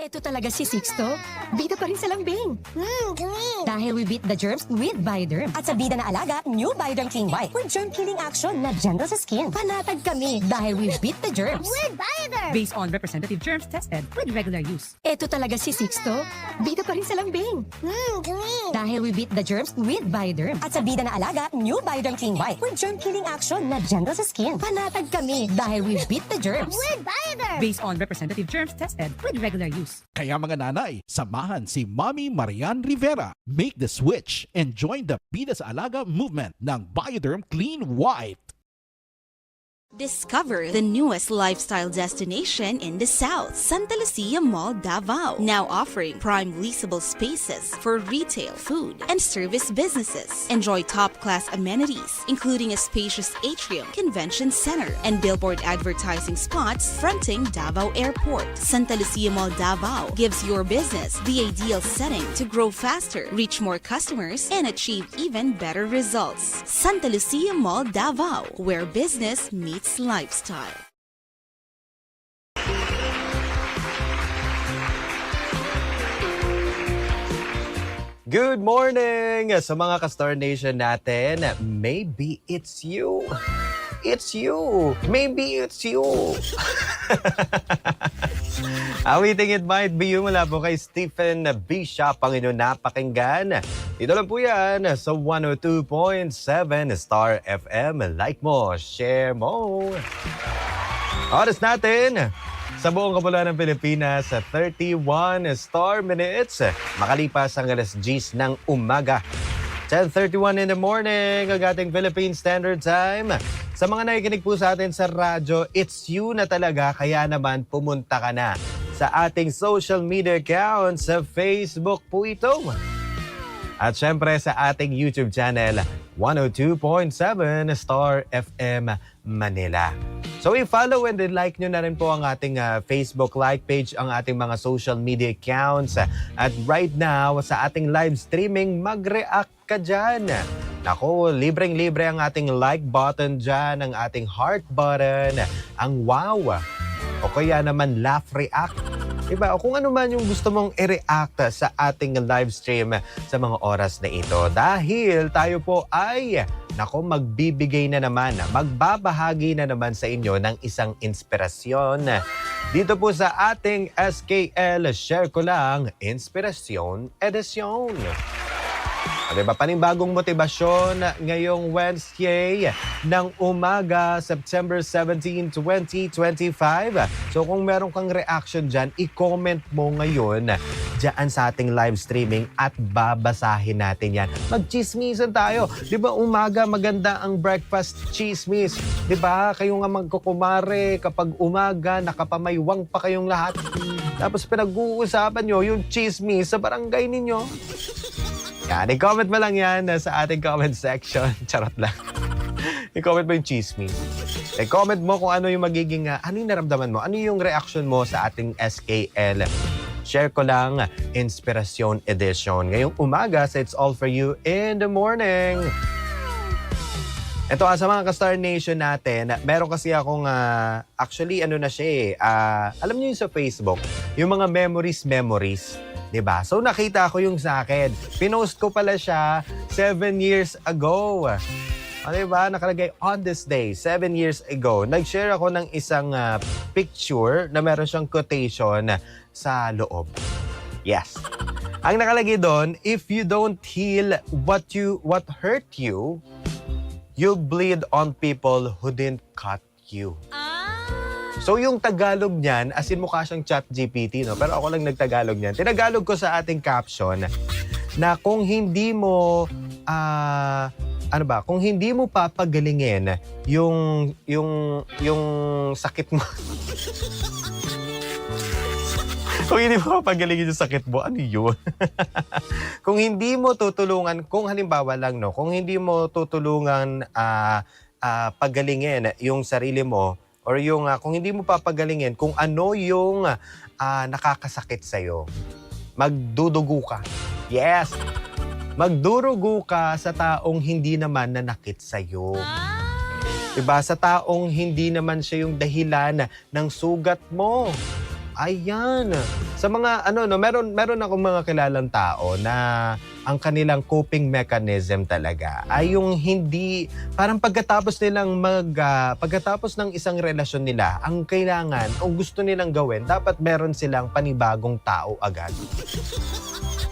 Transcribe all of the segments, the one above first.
Eto talaga si Sixto. Bida pa rin sa lambing. Mmm, galing! Dahil we beat the germs with Bioderm. At sa bida na alaga, new Bioderm Clean White with germ-killing action na gentle sa skin. Panatag kami dahil we beat the germs. With Bioderm! based on representative germs tested with regular use. Eto talaga si Sixto. Bida pa rin sa lambing. Mmm, galing! Dahil we beat the germs with Bioderm. At sa bida na alaga, new Bioderm Clean White with germ-killing action na gentle sa skin. Panatag kami dahil we beat the germs. With Bioderm! Based on representative germs tested with regular use. Kaya mga nanay, samahan si Mommy Marian Rivera. Make the switch and join the Bida sa Alaga movement ng Bioderm Clean White. Discover the newest lifestyle destination in the South, Santa Lucia Mall Davao. Now offering prime leasable spaces for retail, food, and service businesses. Enjoy top class amenities, including a spacious atrium, convention center, and billboard advertising spots fronting Davao Airport. Santa Lucia Mall Davao gives your business the ideal setting to grow faster, reach more customers, and achieve even better results. Santa Lucia Mall Davao, where business meets lifestyle. Good morning sa mga ka-Star Nation natin. Maybe it's you. It's you. Maybe it's you. Awiting It Might Be You mula po kay Stephen Bishop ang inyong napakinggan. Ito lang po yan sa 102.7 Star FM. Like mo, share mo. Oras natin sa buong kapuluan ng Pilipinas sa 31 star minutes. Makalipas ang alas 10 ng umaga. 10.31 in the morning ang ating Philippine Standard Time. Sa mga nakikinig po sa atin sa radyo, it's you na talaga. Kaya naman pumunta ka na sa ating social media account sa Facebook po ito. At syempre sa ating YouTube channel, 102.7 Star FM Manila. So i-follow and like nyo na rin po ang ating ah, Facebook like page, ang ating mga social media accounts. At right now, sa ating live streaming, mag-react ka dyan. Nako, libreng-libre ang ating like button dyan, ang ating heart button, ang wow, o kaya naman laugh react. Diba? O kung ano man yung gusto mong i-react sa ating live stream sa mga oras na ito. Dahil tayo po ay, nako, magbibigay na naman, magbabahagi na naman sa inyo ng isang inspirasyon. Dito po sa ating SKL, share ko lang, Inspirasyon Edisyon. O diba, panibagong motibasyon ngayong Wednesday ng umaga, September 17, 2025. So kung meron kang reaction dyan, i-comment mo ngayon dyan sa ating live streaming at babasahin natin yan. Magchismisan tayo. Di ba umaga maganda ang breakfast chismis? Di ba kayo nga magkukumare kapag umaga, nakapamaywang pa kayong lahat. Tapos pinag-uusapan nyo yung chismis sa barangay ninyo. Yan, i-comment mo lang yan sa ating comment section. Charot lang. i-comment mo yung chismis. I-comment mo kung ano yung magiging, ah, ano yung naramdaman mo, ano yung reaction mo sa ating SKL. Share ko lang, Inspirasyon Edition. Ngayong umaga sa It's All For You in the Morning. Ito ah, sa mga ka-Star Nation natin, meron kasi akong, ah, actually ano na siya eh, ah, alam niyo yung sa Facebook, yung mga memories, ba? So nakita ko yung sa akin. Pinost ko pala siya seven years ago. O, 'di ba? Nakalagay on this day, seven years ago. Nag-share ako ng isang ah, picture na meron siyang quotation sa loob. Yes. Ang nakalagay doon, if you don't heal what you what hurt you, you bleed on people who didn't cut you. So yung Tagalog niyan, as in mukha siyang chat GPT, no? pero ako lang nagtagalog niyan. Tinagalog ko sa ating caption na kung hindi mo, ah, ano ba, kung hindi mo papagalingin yung, yung, yung sakit mo. kung hindi mo papagalingin yung sakit mo, ano yun? kung hindi mo tutulungan, kung halimbawa lang, no, kung hindi mo tutulungan ah, ah, pagalingin yung sarili mo, or yung ah, kung hindi mo papagalingin kung ano yung ah, nakakasakit sa iyo. Magdudugo ka. Yes. Magdurugo ka sa taong hindi naman nanakit sa iyo. Diba? Sa taong hindi naman siya yung dahilan ng sugat mo. Ayan. Sa mga ano no, meron meron akong mga kilalang tao na ang kanilang coping mechanism talaga ay yung hindi parang pagkatapos nilang mag ah, pagkatapos ng isang relasyon nila, ang kailangan o gusto nilang gawin, dapat meron silang panibagong tao agad.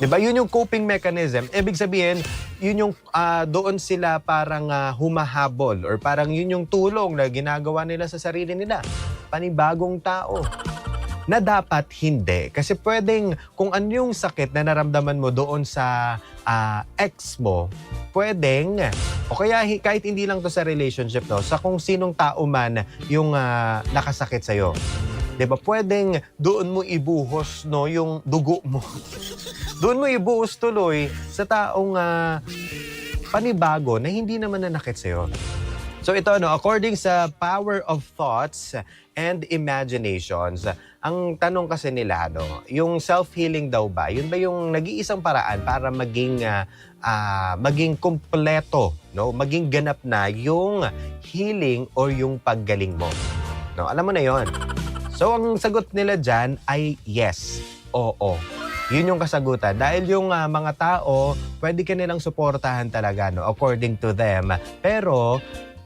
'Di ba? Yun yung coping mechanism. Ibig sabihin, yun yung ah, doon sila parang ah, humahabol or parang yun yung tulong na ginagawa nila sa sarili nila. Panibagong tao na dapat hindi. Kasi pwedeng kung ano yung sakit na naramdaman mo doon sa ah, ex mo, pwedeng, o kaya hi- kahit hindi lang to sa relationship, no, sa kung sinong tao man yung ah, nakasakit sa'yo. 'Di ba? Pwedeng doon mo ibuhos no yung dugo mo. doon mo ibuhos tuloy sa taong ah, panibago na hindi naman nanakit sa'yo. So ito no, according sa power of thoughts and imaginations, ang tanong kasi nila no, yung self-healing daw ba, yun ba yung nag-iisang paraan para maging ah, ah, maging kumpleto, no, maging ganap na yung healing or yung paggaling mo. No, alam mo na 'yon. So ang sagot nila diyan ay yes. Oo. Yun yung kasagutan. Dahil yung ah, mga tao, pwede ka nilang suportahan talaga, no, according to them. Pero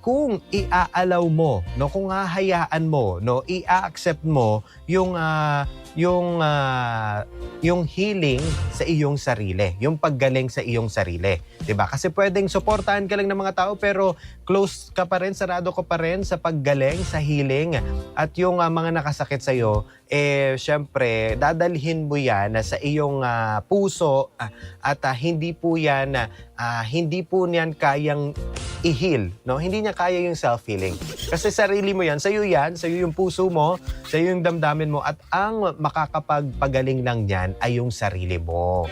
kung iaalaw mo, no, kung hahayaan mo, no, i-accept mo yung ah, yung ah, yung healing sa iyong sarili, yung paggaling sa iyong sarili, 'di ba? Kasi pwedeng suportahan ka lang ng mga tao pero close ka pa rin, sarado ka pa rin sa paggaling, sa healing at yung ah, mga nakasakit sa iyo eh syempre dadalhin mo 'yan sa iyong ah, puso ah, at ah, hindi po 'yan ah, hindi po niyan kayang i-heal, no? Hindi niya kaya yung self-healing. Kasi sarili mo 'yan, sa iyo 'yan, sa iyo yung puso mo, sa iyo yung damdamin mo at ang makakapagpagaling lang niyan ay yung sarili mo.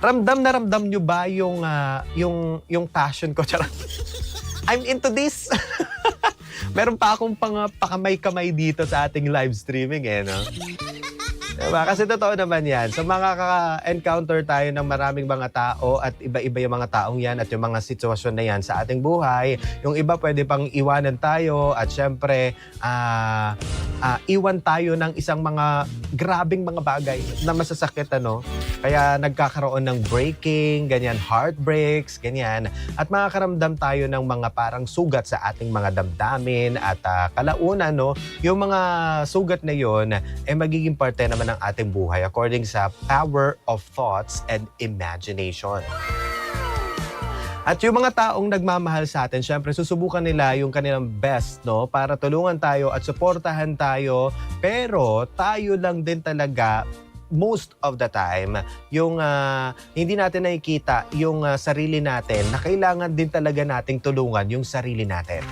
Ramdam na ramdam nyo ba yung ah, yung yung passion ko? Charot. I'm into this. Meron pa akong pang pakamay-kamay dito sa ating live streaming eh, no? Diba? Kasi totoo naman yan. So makaka-encounter tayo ng maraming mga tao at iba-iba yung mga taong yan at yung mga sitwasyon na yan sa ating buhay. Yung iba pwede pang iwanan tayo at syempre ah, ah, iwan tayo ng isang mga grabing mga bagay na masasakit ano. Kaya nagkakaroon ng breaking, ganyan, heartbreaks, ganyan. At makakaramdam tayo ng mga parang sugat sa ating mga damdamin at ah, kalaunan, no, yung mga sugat na yon eh magiging parte naman ng ating buhay according sa power of thoughts and imagination. At yung mga taong nagmamahal sa atin, syempre susubukan nila yung kanilang best, no? Para tulungan tayo at suportahan tayo. Pero tayo lang din talaga most of the time, yung ah, hindi natin nakikita yung ah, sarili natin na kailangan din talaga nating tulungan yung sarili natin.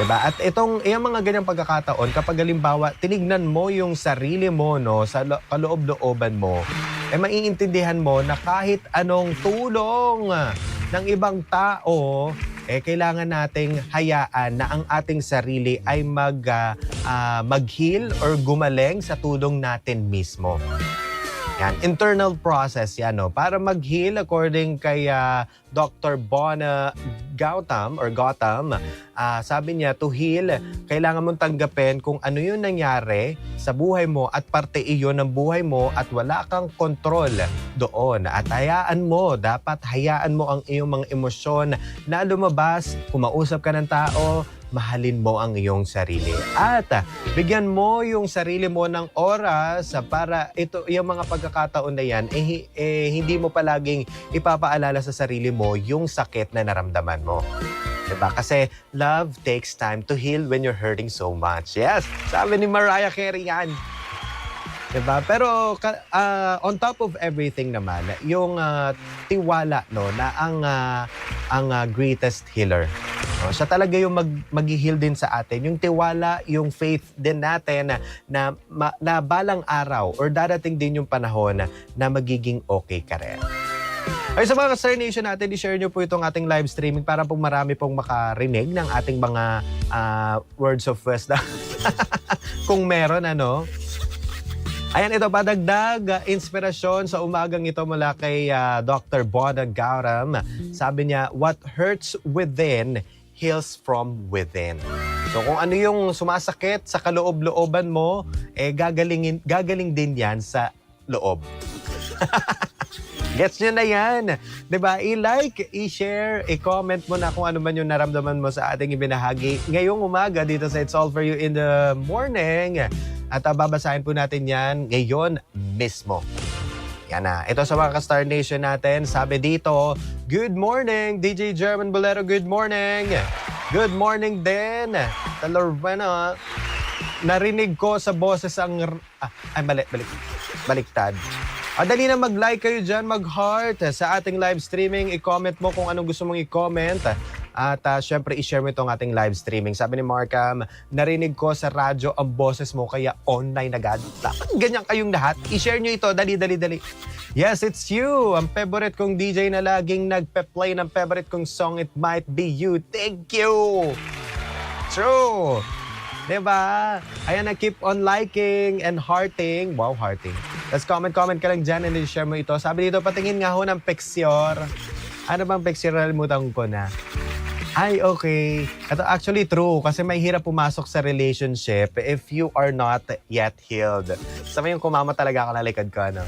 'Di ba? At itong yung mga ganyang pagkakataon kapag halimbawa tinignan mo yung sarili mo no sa lo- kaloob-looban mo, eh maiintindihan mo na kahit anong tulong ng ibang tao eh kailangan nating hayaan na ang ating sarili ay mag ah, ah, mag-heal or gumaling sa tulong natin mismo. Yan, internal process yan, no? Para mag-heal according kay ah, Dr. Bona Gautam or Gotham, ah, sabi niya, to heal, kailangan mong tanggapin kung ano yung nangyari sa buhay mo at parte iyon ng buhay mo at wala kang kontrol doon. At hayaan mo, dapat hayaan mo ang iyong mga emosyon na lumabas, kumausap ka ng tao, mahalin mo ang iyong sarili. At ah, bigyan mo yung sarili mo ng oras ah, para ito yung mga pagkakataon na yan eh, eh, hindi mo palaging ipapaalala sa sarili mo yung sakit na naramdaman mo. 'Di ba? Kasi love takes time to heal when you're hurting so much. Yes, sabi ni Mariah Carey yan. 'Di ba? Pero ah, on top of everything naman, yung ah, tiwala no na ang ah, ang ah, greatest healer. No? Siya talaga yung mag mag-heal din sa atin. Yung tiwala, yung faith din natin na na, na balang araw or darating din yung panahon na, na magiging okay ka rin. Ay sa mga Star Nation natin, i-share nyo po itong ating live streaming para po marami pong makarinig ng ating mga ah, words of wisdom. Kung meron, ano. Ayan, ito padagdag ah, inspirasyon sa umagang ito mula kay ah, Dr. Bona Gautam. Sabi niya, what hurts within heals from within. So kung ano yung sumasakit sa kaloob-looban mo, eh gagalingin, gagaling din yan sa loob. Gets nyo na yan. ba? I-like, i-share, i-comment mo na kung ano man yung naramdaman mo sa ating ibinahagi ngayong umaga dito sa It's All For You in the Morning. At uh, babasahin po natin yan ngayon mismo. Yan na. Ito sa mga ka-Star Nation natin. Sabi dito, Good morning, DJ German Bolero. Good morning. Good morning din. Sa Lorena. Narinig ko sa boses ang... Ah, ay, balik, balik. Baliktad. Ah, dali na mag-like kayo dyan, mag-heart sa ating live streaming. I-comment mo kung anong gusto mong i-comment. At ah, syempre, i-share mo itong ating live streaming. Sabi ni Markham, narinig ko sa radyo ang boses mo kaya online agad. Ganyan kayong lahat. I-share nyo ito. Dali, dali, dali. Yes, it's you. Ang favorite kong DJ na laging nagpe-play ng favorite kong song, It Might Be You. Thank you. True. Diba? Ayan na, keep on liking and hearting. Wow, hearting. Tapos comment-comment ka lang dyan and share mo ito. Sabi dito, patingin nga ho ng picture. Ano bang picture? Nalimutan ko na. Ay, okay. Ito actually true kasi may hirap pumasok sa relationship if you are not yet healed. Sabi yung kumama talaga ako na likod ko, ano?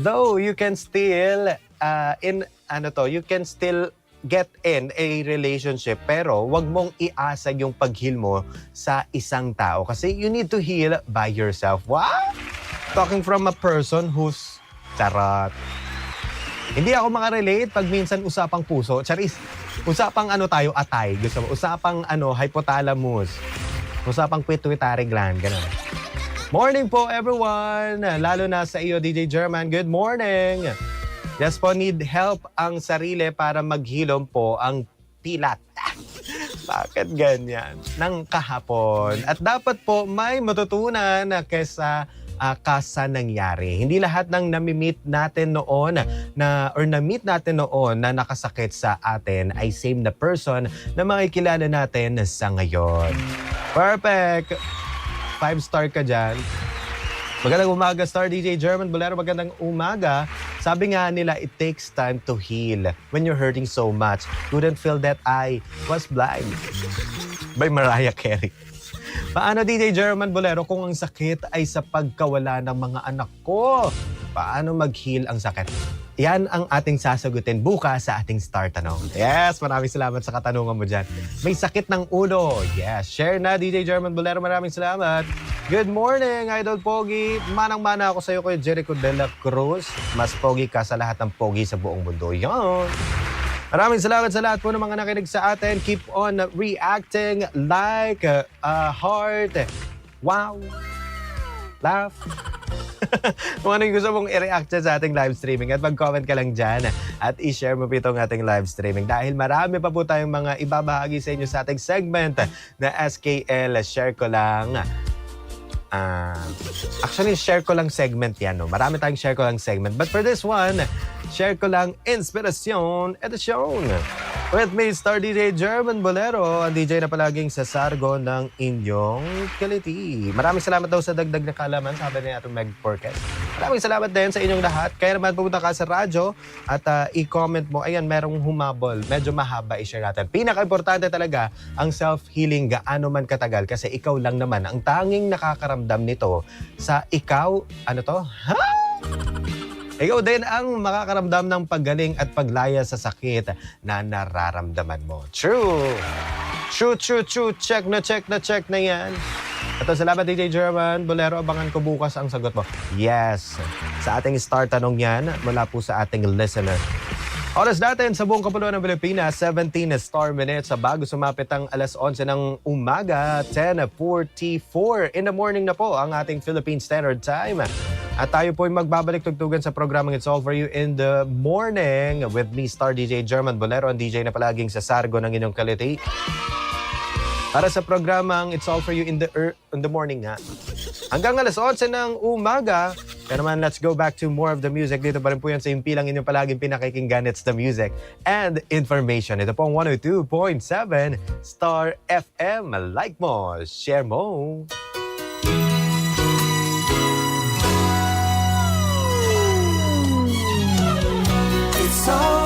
Though you can still, uh, in, ano to, you can still get in a relationship pero wag mong iasag yung pag-heal mo sa isang tao kasi you need to heal by yourself. What? Talking from a person who's charot. Hindi ako makarelate pag minsan usapang puso. Charis, usapang ano tayo, atay. Gusto mo, usapang ano, hypothalamus. Usapang pituitary gland, gano'n. Morning po everyone! Lalo na sa iyo, DJ German. Good morning! Yes po, need help ang sarili para maghilom po ang pilat. Bakit ganyan? Nang kahapon. At dapat po may matutunan na kesa ah, kasa nangyari. Hindi lahat ng nami-meet natin noon na or na-meet natin noon na nakasakit sa atin ay same na person na makikilala natin sa ngayon. Perfect! Five star ka dyan. Magandang umaga, Star DJ German Bolero. Magandang umaga. Sabi nga nila, it takes time to heal when you're hurting so much. Couldn't feel that I was blind. By Mariah Carey. Paano DJ German Bolero kung ang sakit ay sa pagkawala ng mga anak ko? Paano mag-heal ang sakit? Yan ang ating sasagutin bukas sa ating Star Tanong. Yes, maraming salamat sa katanungan mo dyan. May sakit ng ulo. Yes, share na DJ German Bolero. Maraming salamat. Good morning, Idol Pogi. Manang-mana ako sa iyo, Kuya Jericho de la Cruz. Mas pogi ka sa lahat ng pogi sa buong mundo. Yan. Maraming salamat sa lahat po ng mga nakinig sa atin. Keep on reacting, like, uh, uh, heart, wow, laugh. Kung ano yung gusto mong i-react sa ating live streaming at mag-comment ka lang dyan at i-share mo po itong ating live streaming dahil marami pa po tayong mga ibabahagi sa inyo sa ating segment na SKL. Share ko lang Ah, actually, share ko lang segment yan. No? Marami tayong share ko lang segment. But for this one, share ko lang inspirasyon edisyon. With me, Star DJ German Bolero, ang DJ na palaging sa sargo ng inyong kaliti. Maraming salamat daw sa dagdag na kalaman, sabi ni atong Meg Forecast. Maraming salamat din sa inyong lahat. Kaya naman pumunta ka sa radyo at ah, i-comment mo, ayan, merong humabol. Medyo mahaba i-share natin. Pinaka-importante talaga ang self-healing gaano man katagal kasi ikaw lang naman ang tanging nakakaramdam nito sa ikaw, ano to? Ha? Ikaw din ang makakaramdam ng paggaling at paglaya sa sakit na nararamdaman mo. True! True, true, true. Check na check na check na yan. Ito, salamat DJ German. Bolero, abangan ko bukas ang sagot mo. Yes. Sa ating star tanong yan, mula po sa ating listener. Oras natin sa buong kapuluan ng Pilipinas, 17 star minutes sa bago sumapit ang alas 11 ng umaga, 10.44 in the morning na po ang ating Philippine Standard Time. At tayo po ay magbabalik tugtugan sa programang It's All For You in the morning with me, Star DJ German Bolero, ang DJ na palaging sa sargo ng inyong kaliti. Para sa programang It's All For You in the, er- in the morning nga. Hanggang alas 11 ng umaga. Kaya naman, let's go back to more of the music. Dito pa rin po yan sa impi lang inyong palaging pinakikinggan. It's the music and information. Ito po ang 102.7 Star FM. Like mo, share mo. It's